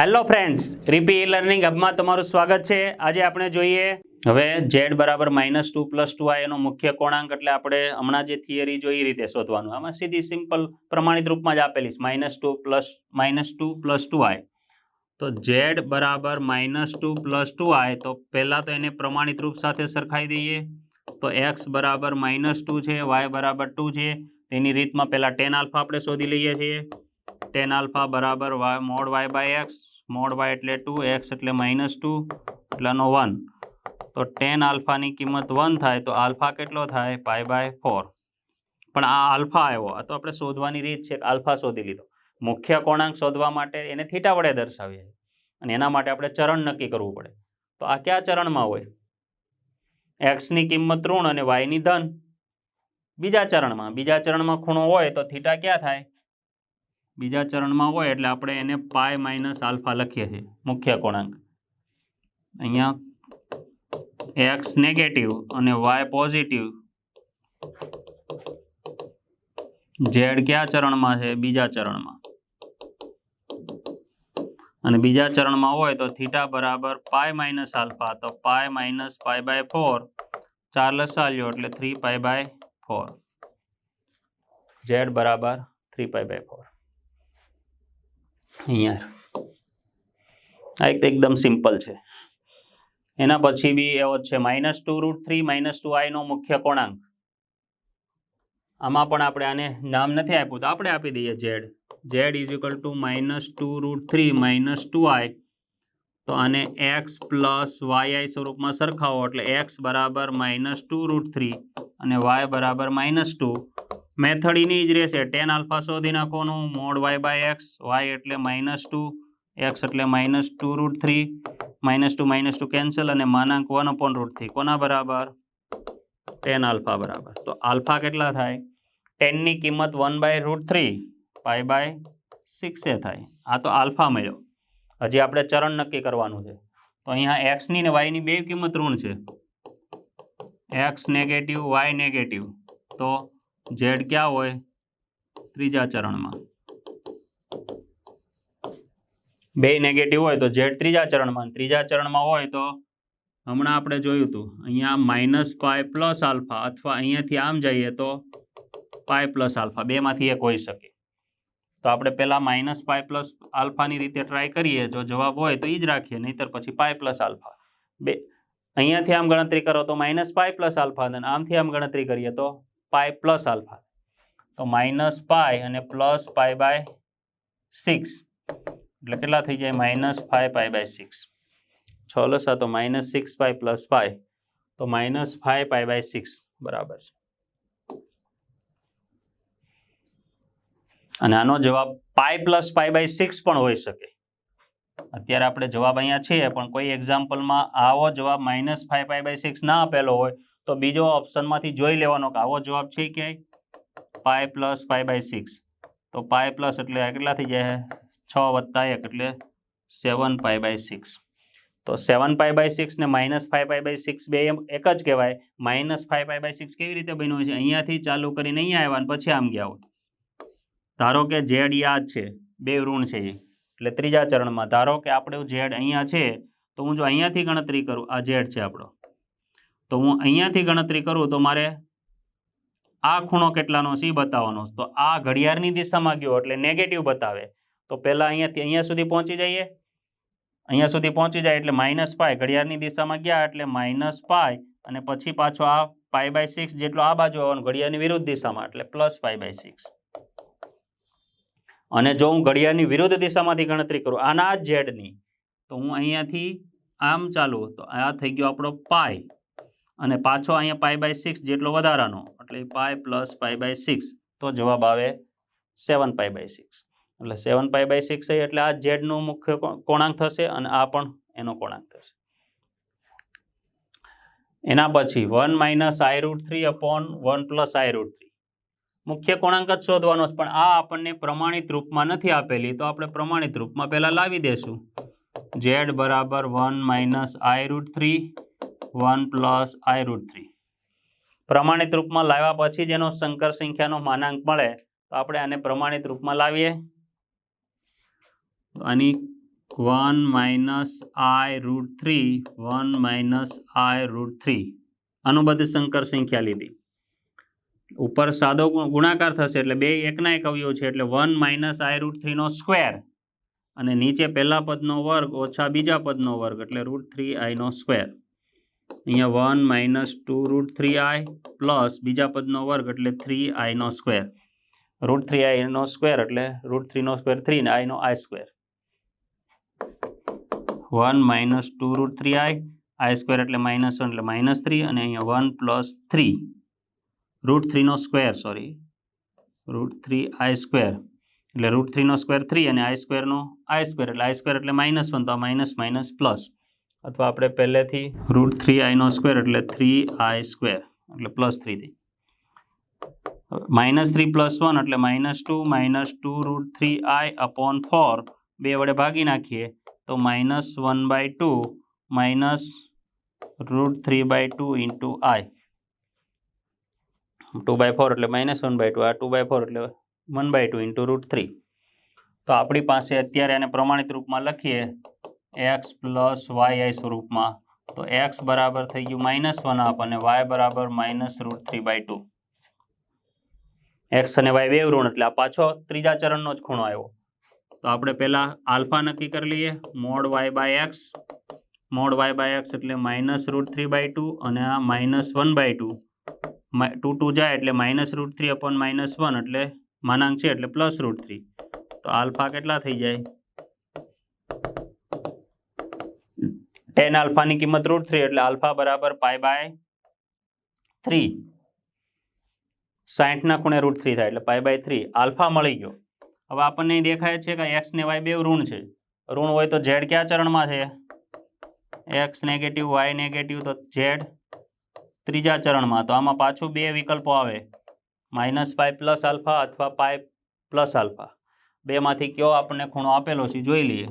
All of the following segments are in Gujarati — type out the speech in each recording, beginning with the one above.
હેલો ફ્રેન્ડ્સ રીપી લર્નિંગ હબમાં તમારું સ્વાગત છે. આજે આપણે જોઈએ હવે ઝેડ બરાબર minus two plus two i એનો મુખ્ય કોણાંક, એટલે આપણે હમણાં જે થિયરી જોઈ રીતે શોધવાનું. આમાં સીધી સિમ્પલ પ્રમાણિત રૂપમાં જ આપેલી છે. Minus two plus minus two plus two i તો ઝેડ બરાબર minus two plus two i તો પહેલાં તો એને પ્રમાણિત રૂપ સાથે સરખાઈ દઈએ. તો એક્સ બરાબર માઇનસ ટુ છે વાય બરાબર ટુ છે. તેની રીતમાં પહેલાં ટેન આલ્ફા આપણે શોધી લઈએ છીએ. ટેન આલ્ફા બરાબર y mod y by x mod y એટલે ટુ, એક્સ એટલે માઇનસ ટુ એટલાનો વન તો ટેન આલ્ફાની કિંમત વન થાય તો આલ્ફા કેટલો થાય? પાય બાય ફોર પણ આ આલ્ફા આવ્યો. આ તો આપણે શોધવાની રીત છે આલ્ફા શોધી લીધો. મુખ્ય કોણાંક શોધવા માટે એને થીટા વડે દર્શાવીએ. અને એના માટે આપણે ચરણ નક્કી કરવું પડે. તો આ કયા ચરણમાં હોય? એક્સની કિંમત ઋણ અને વાયની ધન. બીજા ચરણમાં. બીજા ચરણમાં ખૂણો હોય તો થીટા ક્યાં થાય? બીજા ચરણમાં હોય એટલે આપણે એને પાય માઇનસ આલ્ફા લખીએ છીએ, મુખ્ય કોણાંક. અહીંયા એક્સ નેગેટિવ અને વાય પોઝિટિવ. ઝેડ કયા ચરણમાં છે? બીજા ચરણમાં. અને બીજા ચરણમાં હોય તો થીટા બરાબર પાય માઇનસ આલ્ફા, તો pi minus pi by four. ચાર લસાલ્યો એટલે three pi by four. Z બરાબર થ્રી પાય બાય ફોર. અહીંયા. આ એક એકદમ સિમ્પલ છે. એના પછી બી એવો જ છે minus two root three minus two આઈનો મુખ્ય કોણાંક. આમાં પણ આપણે આને નામ નથી આપ્યું, તો આપણે આપી દઈએ z z is equal to minus two root three minus two i તો આને એક્સ પ્લસ વાય આઈ સ્વરૂપમાં સરખાવો, એટલે એક્સ બરાબર માઇનસ ટુ રૂટ થ્રી અને વાય બરાબર માઇનસ ટુ મેથડ એની જ રહેશે. ટેન આલ્ફા શોધી નાખવાનું. Mod y by x y એટલે માઇનસ ટુ એક્સ એટલે minus two root three minus two minus two cancel અને માનાંક વન અપોન રૂટ થ્રી કોના બરાબર? ટેન આલ્ફા બરાબર. તો આલ્ફા કેટલા થાય? ટેનની કિંમત one by root three pi by સિક્સે થાય. આ તો આલ્ફા મળ્યો. હજી આપણે ચરણ નક્કી કરવાનું છે. તો અહીંયા એક્સની ને વાયની બે કિંમત ઋણ છે. એક્સ નેગેટિવ વાય નેગેટિવ તો ઝેડ ક્યાં હોય? ત્રીજા ચરણમાં. બે નેગેટિવ હોય તો ઝેડ ત્રીજા ચરણમાં ત્રીજા ચરણમાં હોય તો હમણાં આપણે જોયું હતું, અહીંયા માઇનસ પાય પ્લસ આલ્ફા અથવા અહીંયાથી આમ જઈએ તો પાય પ્લસ આલ્ફા બેમાંથી એક હોઈ શકે. તો આપણે પહેલાં માઇનસ પાય પ્લસ આલ્ફાની રીતે ટ્રાય કરીએ, જો જવાબ હોય તો એ જ રાખીએ, નહીંતર પછી પાય પ્લસ આલ્ફા બે, અહીંયાથી આમ ગણતરી કરો તો માઇનસ પાય પ્લસ આલ્ફા અને આમથી આમ ગણતરી કરીએ તો પાય પ્લસ આલ્ફા તો માઇનસ પાય અને પ્લસ પાય બાય સિક્સ એટલે કેટલા થઈ જાય? Minus five pi by six છ લસા તો minus six pi plus pi તો minus five pi by six બરાબર છે. અને આનો જવાબ pi plus pi by six પણ હોઈ શકે. અત્યારે આપણે જવાબ અહીંયા છીએ, પણ કોઈ એક્ઝામ્પલમાં આવો જવાબ minus five pi by six ના આપેલો હોય તો બીજો ઓપ્શનમાંથી જોઈ લેવાનો કે આવો જવાબ છે ક્યાંય pi plus pi by six. તો પાય પ્લસ એટલે કેટલા થઈ જાય? છ વત્તા એક એટલે સેવન પાય બાય સિક્સ. તો સેવન પાય બાય સિક્સ ને minus five pi by six બે એક જ કહેવાય. Minus five pi by six કેવી રીતે બન્યું છે? અહીંયાથી ચાલુ કરીને અહીંયા આવ્યા પછી આમ ગયા હોય. ધારો કે ઝેડ યાદ છે, બે ઋણ છે એટલે ત્રીજા ચરણમાં ધારો કે આપણે ઝેડ અહીંયા છે, તો હું જો અહીંયાથી ગણતરી કરું, આ ઝેડ છે આપણો. તો હું અહીંયાથી ગણતરી કરું તો મારે આ ખૂણો કેટલાનો છે એ બતાવવાનો તો આ ઘડિયાળની દિશામાં ગયો એટલે નેગેટિવ બતાવે. તો પહેલાં અહીંયાથી, અહીંયા સુધી પહોંચી જઈએ. અહીંયા સુધી પહોંચી જાય એટલે માઇનસ પાય ઘડિયાળની દિશામાં ગયા એટલે માઇનસ પાય અને પછી પાછો આ પાય બાય સિક્સ જેટલો આ બાજુ આવવાનું ઘડિયાળની વિરુદ્ધ દિશામાં એટલે પ્લસ પાય બાય સિક્સ અને જો હું ઘડિયાળની વિરુદ્ધ દિશામાંથી ગણતરી કરું આના ઝેડની તો હું અહીંયાથી આમ ચાલુ તો આ થઈ ગયો આપણો પાય અને પાછો અહીંયા પાય બાય સિક્સ જેટલો વધારાનો, એટલે pi plus pi by six તો જવાબ આવે સેવન પાય બાય સિક્સ એટલે સેવન પાય બાય સિક્સ એટલે આ ઝેડનું મુખ્ય કોણાંક થશે અને આ પણ એનો કોણાંક થશે. એના પછી one minus i root three upon one plus i root three મુખ્ય કોણાંક જ શોધવાનો છે, પણ આ આપણને પ્રમાણિત રૂપમાં નથી આપેલી, તો આપણે પ્રમાણિત રૂપમાં પહેલાં લાવી દેશું. ઝેડ બરાબર one minus i root three one plus i root three. પ્રમાણિત રૂપમાં લાવ્યા પછી જ એનો સંકર સંખ્યાનો માનાંક મળે, તો આપણે આને પ્રમાણિત રૂપમાં લાવીએ. આની one minus i root three, one minus i root three. અનુબદ્ધ સંકર સંખ્યા લીધી. ઉપર સાદો ગુણાકાર થશે એટલે બે એકના એક અવયવ છે, એટલે વન માઇનસ આઈ રૂટ થ્રીનો સ્ક્વેર. અને નીચે પહેલા પદનો વર્ગ ઓછા બીજા પદનો વર્ગ, એટલે રૂટ થ્રી આઈનો સ્ક્વેર. અહીંયા one minus two root three i plus બીજા પદનો વર્ગ એટલે થ્રી આઈનો સ્ક્વેર. રૂટ થ્રી આઈનો સ્ક્વેર એટલે રૂટ થ્રીનો સ્ક્વેર થ્રી ને આઈનો i square. One minus two root three i i square એટલે માઇનસ વન એટલે માઇનસ થ્રી અને અહીંયા one plus three. Root થ્રીનો square, sorry. Root three i square એટલે રૂટ થ્રીનો સ્ક્વેર થ્રી અને આઈ સ્ક્વેરનો આઈ સ્ક્વેર એટલે આઈ સ્ક્વેર એટલે માઇનસ વન તો માઇનસ માઇનસ પ્લસ. અથવા આપણે પહેલેથી રૂટ થ્રી આઈનો સ્ક્વેર એટલે થ્રી આઈ સ્ક્વેર એટલે પ્લસ થ્રીથી માઇનસ થ્રી પ્લસ વન એટલે minus two minus two root three i upon four બે વડે ભાગી નાખીએ તો minus one by two minus root three by two into i two by four એટલે માઇનસ વન બાય ટુ આ ટુ બાય ફોર એટલે one by two into root three તો આપણી પાસે અત્યારે આને પ્રમાણિત રૂપમાં લખીએ એક્સ પ્લસ વાય આઈ સ્વરૂપમાં. તો એક્સ બરાબર થઈ ગયું માઇનસ વન હાફ અને વાય બરાબર minus root three by two. X અને વાય બે ઋણ, એટલે આ પાછો ત્રીજા ચરણનો જ ખૂણો આવ્યો. તો આપણે પહેલાં આલ્ફા નક્કી કરી લઈએ. Mod Y by X. Mod Y by X એટલે minus root three by two અને આ minus one by two. Two two જાય એટલે minus root three upon minus one એટલે માનાંક છે એટલે પ્લસ રૂટ થ્રી. તો આલ્ફા કેટલા થઈ જાય? ટેન આલ્ફાની કિંમત રૂટ થ્રી એટલે આલ્ફા બરાબર પાય બાય થ્રી સાઠના ખૂણે રૂટ થ્રી થાય એટલે પાય બાય થ્રી આલ્ફા મળી ગયો. હવે આપણને દેખાય છે કે એક્સ ને વાય બે ઋણ છે. ઋણ હોય તો ઝેડ કયા ચરણમાં છે? એક્સ નેગેટિવ વાય નેગેટિવ તો ઝેડ ત્રીજા ચરણમાં. તો આમાં પાછું બે વિકલ્પો આવે. માઇનસ પાય પ્લસ આલ્ફા અથવા પાય પ્લસ આલ્ફા. બેમાંથી કયો આપણને ખૂણો આપેલો છે જોઈ લઈએ.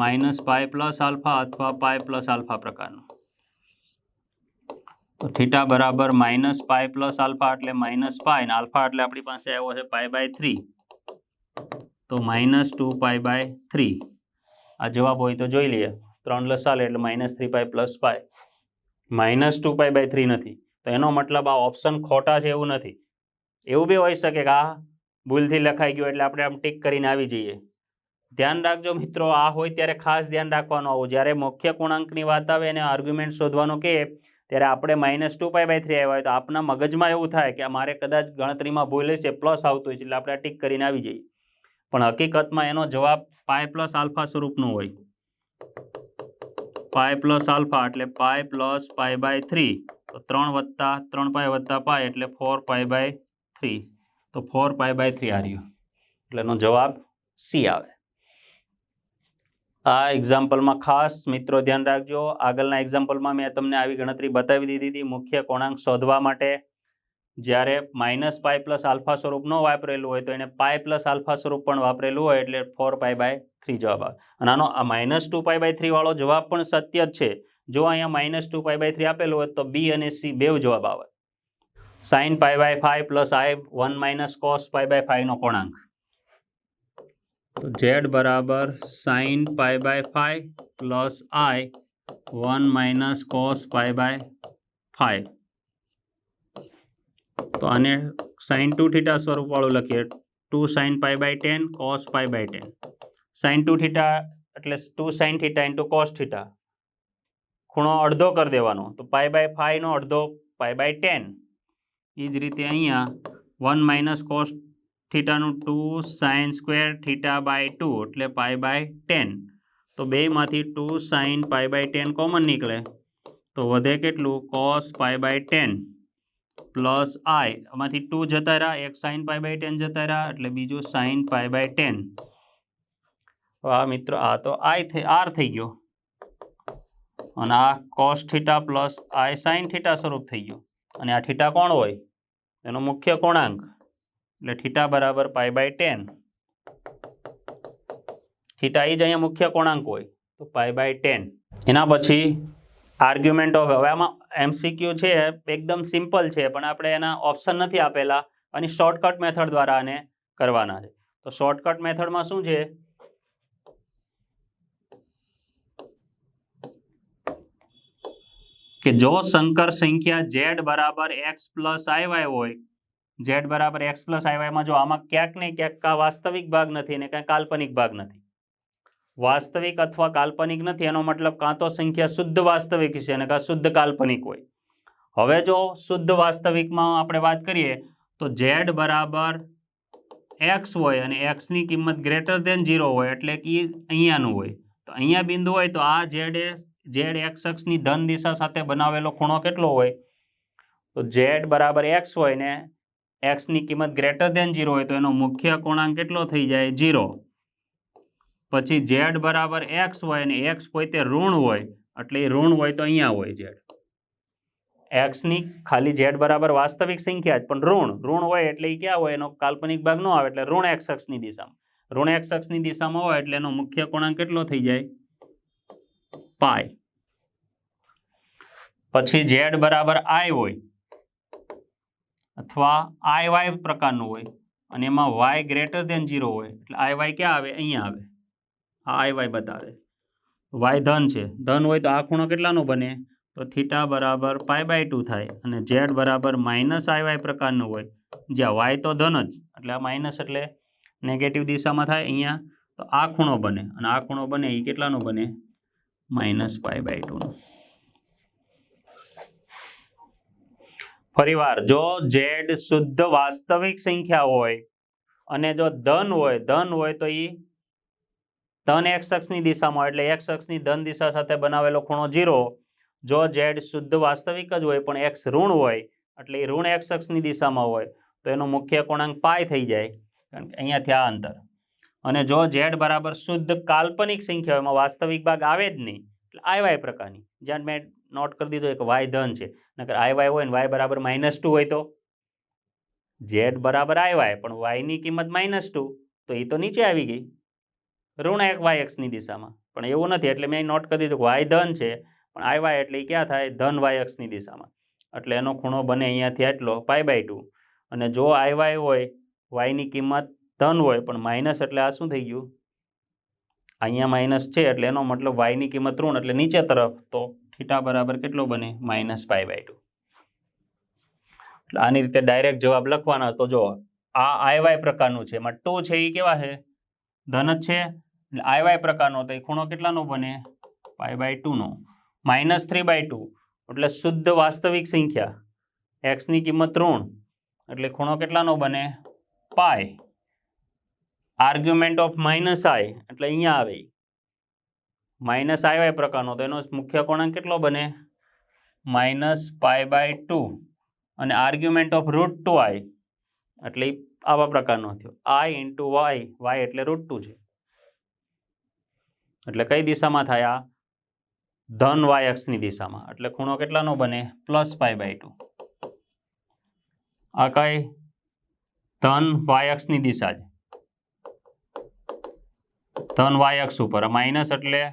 માઇનસ પાય પ્લસ આલ્ફા અથવા પાય પ્લસ આલ્ફા પ્રકારનું. તો થીટા બરાબર માઇનસ પાય પ્લસ આલ્ફા એટલે માઇનસ પાય અને આલ્ફા એટલે આપણી પાસે આવ્યો છે પાય બાય થ્રી તો minus two pi by three આ જવાબ હોય તો જોઈ લઈએ. ત્રણ લસાલ એટલે minus three pi plus pi minus two pi by three નથી. તો એનો મતલબ આ ઓપ્શન ખોટા છે એવું નથી. એવું બી હોઈ શકે કે આ ભૂલથી લખાઈ ગયું એટલે આપણે આમ ટીક કરીને આવી જઈએ. ધ્યાન રાખજો મિત્રો, આ હોય ત્યારે ખાસ ધ્યાન રાખવાનું. આવું જ્યારે મુખ્ય પૂર્ણાંકની વાત આવે અને આર્ગ્યુમેન્ટ શોધવાનું કે ત્યારે આપણે minus two pi by three આવ્યા હોય તો આપના મગજમાં એવું થાય કે મારે કદાચ ગણતરીમાં ભૂલ છે પ્લસ આવતું હોય છે એટલે આપણે ટીક કરીને આવી જઈએ. પણ હકીકતમાં એનો જવાબ પાય પ્લસ આલ્ફા સ્વરૂપનું હોય. પાય પ્લસ આલ્ફા એટલે pi plus pi by three તો ત્રણ વત્તા ત્રણ પાય વત્તા પાય એટલે ફોર પાય બાય થ્રી તો ફોર પાય બાય થ્રી આ એટલે એનો જવાબ સી આવે. આ એક્ઝામ્પલમાં ખાસ મિત્રો ધ્યાન રાખજો. આગળના એક્ઝામ્પલમાં મેં તમને આવી ગણતરી બતાવી દીધી હતી. મુખ્ય કોણાંક શોધવા માટે જ્યારે માઇનસ પાય પ્લસ આલ્ફા સ્વરૂપ ન વાપરેલું હોય તો એને પાય પ્લસ આલ્ફા સ્વરૂપ પણ વાપરેલું હોય એટલે ફોર પાય બાય થ્રી જવાબ આવે. અને આનો આ minus two pi by three વાળો જવાબ પણ સત્ય જ છે. જો અહીંયા minus two pi by three આપેલું હોય તો બી અને સી બેવ જવાબ આવે. Sine pi by five plus I one minus cos pi by ફાઈવનો કોણાંક. તો ઝેડ બરાબર sine pi by five plus I one minus cos pi by five તો આને સાઇન ટુ થીટા સ્વરૂપવાળું લખીએ. Two sine pi by ten, cos pi by ten. Sine two theta એટલે two sine theta into cos theta. ખૂણો અડધો કરી દેવાનો. તો પાય બાય ફાઈવનો અડધો પાય બાય ટેન. એ જ રીતે અહીંયા one minus cos થીટાનું two sine square theta by two એટલે પાય બાય ટેન. તો બેમાંથી two sine pi by ten common નીકળે. તો વધે કેટલું? Cos pi by ten plus I. આમાંથી ટુ જતા રહ્યા, એક સાઇન પાય બાય ટેન જતા રહ્યા, એટલે બીજું સાઇન પાય બાય ટેન. આ મિત્રો, આ તો આઈ થઈ આર થઈ ગયો. અને આ cos theta plus I sine theta સ્વરૂપ થઈ ગયું. અને આ થીટા કોણ હોય? એનો મુખ્ય કોણાંક. એટલે થીટા બરાબર પાય બાય ટેન. થીટા એ જ અહીંયા મુખ્ય કોણાંક હોય, તો પાય બાય ટેન. એના પછી આર્ગ્યુમેન્ટ ઓફ, હવે આમાં એમસીક્યુ છે, એકદમ સિમ્પલ છે, પણ આપણે એના ઓપ્શન નથી આપેલા, અને શોર્ટકટ મેથડ દ્વારા આને કરવાના છે. તો શોર્ટકટ મેથડમાં શું છે? કે જો શંકર સંખ્યા ઝેડ બરાબર એક્સ પ્લસ આઈ વાય હોય ઝેડ બરાબર એક્સ પ્લસ આઈવાયમાં જો આમાં ક્યાંક ને ક્યાંક આ વાસ્તવિક ભાગ નથી ને કાંઈ કાલ્પનિક ભાગ નથી. વાસ્તવિક અથવા કાલ્પનિક નથી એનો મતલબ કાં તો સંખ્યા શુદ્ધ વાસ્તવિક છે અને કાં શુદ્ધ કાલ્પનિક હોય. હવે જો શુદ્ધ વાસ્તવિકમાં આપણે વાત કરીએ તો ઝેડ બરાબર એક્સ હોય અને એક્સની કિંમત ગ્રેટર દેન ઝીરો હોય એટલે કે અહીંયાનું હોય. તો અહીંયા બિંદુ હોય તો આ ઝેડ એ ઝેડ એક્સ અક્ષની ધન દિશા સાથે બનાવેલો ખૂણો કેટલો હોય? તો ઝેડ બરાબર એક્સ હોય ને એક્સની કિંમત ગ્રેટર દેન ઝીરો હોય તો એનો મુખ્ય કોણાંક કેટલો થઈ જાય? ઝીરો પછી ઝેડ બરાબર એક્સ હોય અને એક્સ પોતે ઋણ હોય, એટલે એ ઋણ હોય તો અહીંયા હોય ઝેડ એક્સની ખાલી ઝેડ બરાબર વાસ્તવિક સંખ્યા જ, પણ ઋણ ઋણ હોય એટલે એ ક્યાં હોય? એનો કાલ્પનિક ભાગ ન આવે, એટલે ઋણ એક્સ અક્ષની દિશામાં. ઋણ એક્સ અક્ષની દિશામાં હોય એટલે એનો મુખ્ય કોણાંક કેટલો થઈ જાય? પાય પછી ઝેડ બરાબર આઈ હોય અથવા આઈ વાય પ્રકારનું હોય અને એમાં વાય ગ્રેટર દેન ઝીરો હોય, એટલે આઈ વાય ક્યાં આવે? અહીંયા આવે. આ આઈ વાય બતાવે. વાય ધન છે. ધન હોય તો આ ખૂણો કેટલાનો બને? તો થીટા બરાબર પાય બાય ટુ થાય અને ઝેડ બરાબર માઇનસ આઈ વાય પ્રકારનું હોય. જ્યાં વાય તો ધન જ, એટલે આ માઇનસ એટલે નેગેટિવ દિશામાં થાય અહીંયા. તો આ ખૂણો બને અને આ ખૂણો બને એ કેટલાનો બને? માઇનસ પાય બાય ટુનો. ફરીવાર, જો ઝેડ શુદ્ધ વાસ્તવિક સંખ્યા હોય અને જો ધન હોય ધન હોય તો એ ધન એક્સ અક્ષની દિશામાં એટલે એક્સ અક્ષની ધન દિશા સાથે બનાવેલો ખૂણો ઝીરો. જો ઝેડ શુદ્ધ વાસ્તવિક જ હોય પણ એક્સ ઋણ હોય, એટલે એ ઋણ એક્સ અક્ષની દિશામાં હોય, તો એનો મુખ્ય કોણાંક પાય થઈ જાય. કારણ કે અહીંયાથી આ અંતર. અને જો ઝેડ બરાબર શુદ્ધ કાલ્પનિક સંખ્યા હોય, એમાં વાસ્તવિક ભાગ આવે જ નહીં. એટલે આઈ વાય પ્રકારની. જ્યાં મેં નોટ કરી દીધો, એક વાય ધન છે. નકર આઈ વાય હોય ને વાય બરાબર માઇનસ ટુ હોય તો? ઝેડ બરાબર આઈ વાય, પણ વાયની કિંમત માઇનસ ટુ તો એ તો નીચે આવી ગઈ. ઋણ એક વાય એક્સની દિશામાં. પણ એવું નથી, એટલે મેં નોટ કરી દીધું વાય ધન છે, પણ આઈ વાય એટલે ક્યાં થાય? ધન વાય એક્સની દિશામાં. એટલે એનો ખૂણો બને અહીંયાથી આટલો પાય બાય ટુ અને જો આઈ વાય હોય વાયની કિંમત ધન હોય, પણ માઇનસ એટલે આ શું થઈ ગયું? અહીંયા માઇનસ છે, એટલે એનો મતલબ વાયની કિંમત ઋણ, એટલે નીચે તરફ તો થીટા બરાબર કેટલો બને? Minus pi by two. એટલે આની રીતે ડાયરેક્ટ જવાબ લખવાના તો જો આ આયવાય પ્રકારનું છે. એમાં ટુ છે એ કેવા છે? ધન જ છે. એટલે આઈવાય પ્રકારનો તો એ ખૂણો કેટલાનો બને? Pi by ટુનો. Minus three by two. એટલે શુદ્ધ વાસ્તવિક સંખ્યા. એક્સની કિંમત ઋણ. એટલે ખૂણો કેટલાનો બને? Pi. Argument of minus I. એટલે અહીંયા આવે માઇનસ આઈ વાય પ્રકારનો. તો એનો મુખ્ય કોણાંક કેટલો બને? Minus pi by two. અને argument of root two I. એટલે આવા પ્રકારનો થયો. I into Y. વાય એટલે રૂટ ટુ છે. એટલે કઈ દિશામાં થાય આ? ધન વાય અક્ષની દિશામાં. એટલે ખૂણો કેટલાનો બને? Plus pi by two. આ કઈ? ધન વાય અક્ષની દિશા છે. ધન વાય અક્ષ ઉપર. માઇનસ એટલે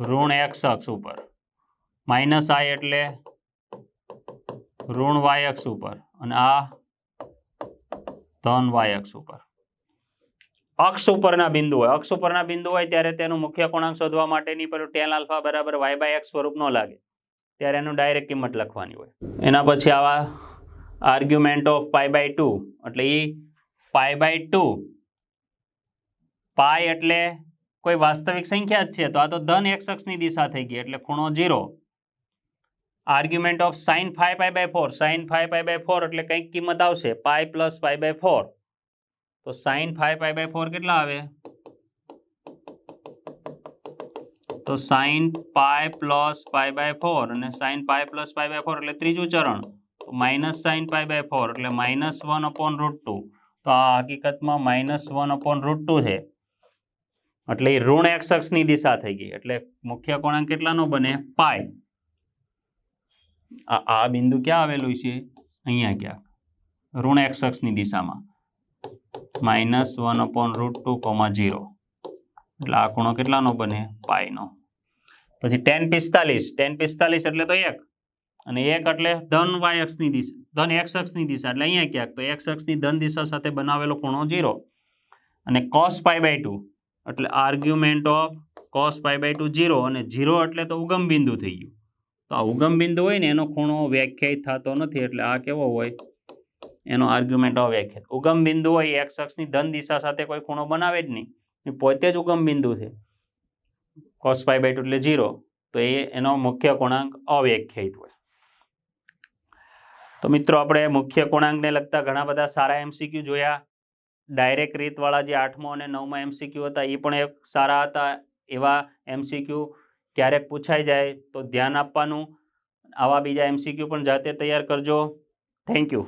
ઋણ એક્સ અક્ષ ઉપર. માઇનસ આઈ એટલે ઋણ વાય અક્ષ ઉપર અને આ ધન વાય અક્ષ ઉપર. અક્ષ ઉપરના બિંદુ હોય. અક્ષ ઉપરના બિંદુ હોય ત્યારે તેનું મુખ્ય કોણાંક શોધવા માટેની પેલું ટેન આલ્ફા બરાબર વાય બાય એક્સ સ્વરૂપ લાગે. ત્યારે એનું ડાયરેક્ટ કિંમત લખવાની હોય. એના પછી આવા argument of pi by two એટલે એ પાય બાય ટુ પાય એટલે કોઈ વાસ્તવિક સંખ્યા જ છે, તો આ તો ધન એક્સ અક્ષની દિશા થઈ ગઈ, એટલે ખૂણો zero argument of sine five pi by four sine five pi by four એટલે કંઈક કિંમત આવશે pi plus pi by four તો sine five pi by four કેટલા આવે? તો sine pi plus pi by four અને sine pi plus pi by four એટલે ત્રીજું ચરણ. તો minus sine pi by four એટલે minus one upon root two તો આ હકીકતમાં minus one upon root two છે. એટલે એ ઋણ એક્સ અક્ષની દિશા થઈ ગઈ. એટલે મુખ્ય કોણાંક કેટલાનો બને? પાય. આ બિંદુ ક્યાં આવેલું છે? અહીંયા ક્યાંક ઋણ એક્સ અક્ષની દિશામાં. Minus one upon root two comma zero. એટલે આ ખૂણો કેટલાનો બને? પાયનો. પછી ટેન પિસ્તાલીસ. ટેન પિસ્તાલીસ એટલે તો એક. અને એક એટલે ધન વાય અક્ષની દિશા, ધન એક્સ અક્ષની દિશા. એટલે અહીંયા ક્યાંક તો એક્સ અક્ષની ધન દિશા સાથે બનાવેલો ખૂણો ઝીરો. અને કોસ પાય બાય ટુ એટલે argument of cos pi by two zero અને ઝીરો એટલે તો ઉગમ બિંદુ થઈ ગયું. તો આ ઉગમ બિંદુ હોય ને, એનો ખૂણો વ્યાખ્યાયિત થતો નથી, એટલે આ કેવો હોય? એનો આર્ગ્યુમેન્ટ અવ્યાખ્યાત ઉગમ બિંદુ હોય એક્સ અક્ષની ધન દિશા સાથે કોઈ ખૂણો બનાવે જ નહીં. એ પોતે જ ઉગમ બિંદુ છે. કોસ પાઈ બાય ટુ એટલે ઝીરો તો એ એનો મુખ્ય કોણાંક અવ્યાખ્યાયિત હોય. તો મિત્રો, આપણે મુખ્ય કોણાંકને લગતા ઘણા બધા સારા એમસીક્યુ જોયા. ડાયરેક્ટ રીતવાળા જે આઠમો અને નવમાં એમસીક્યુ હતા એ પણ એક સારા હતા એવા એમસીક્યુ ક્યારેક પૂછાઈ જાય તો ધ્યાન આપવાનું. આવા બીજા એમસીક્યુ પણ જાતે તૈયાર કરજો. Thank you